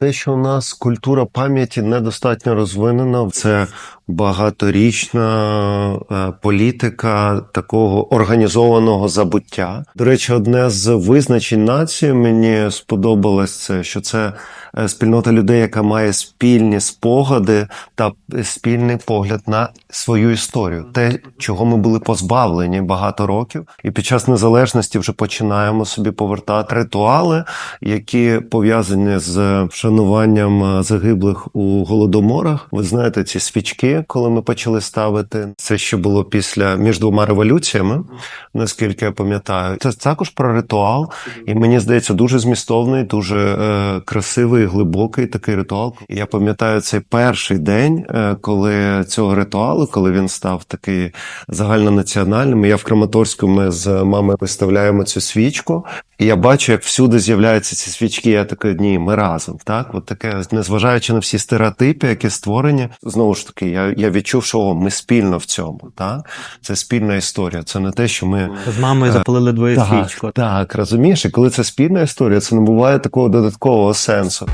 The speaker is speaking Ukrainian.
Те, що у нас культура пам'яті недостатньо розвинена, це багаторічна е, політика такого організованого забуття. До речі, одне з визначень нації мені сподобалось це, що це е, спільнота людей, яка має спільні спогади та спільний погляд на свою історію, те, чого ми були позбавлені багато років, і під час незалежності вже починаємо собі повертати ритуали, які пов'язані з вшануванням е, загиблих у голодоморах. Ви знаєте, ці свічки, коли ми почали ставити, це ще було після між двома революціями, наскільки я пам'ятаю. Це також про ритуал, і мені здається, дуже змістовний, дуже е, красивий, глибокий такий ритуал. І Я пам'ятаю цей перший день, е, коли цього ритуалу, коли він став такий загальнонаціональним. Я в Краматорську ми з мамою виставляємо цю свічку, і я бачу, як всюди з'являються ці свічки. Я такий, ні, ми разом. Так, от таке, незважаючи на всі стереотипи, які створені, знову ж таки, я, я відчув, що о, ми спільно в цьому. Та? це спільна історія. Це не те, що ми З мамою запалили двоє так, так, розумієш, і коли це спільна історія, це не буває такого додаткового сенсу.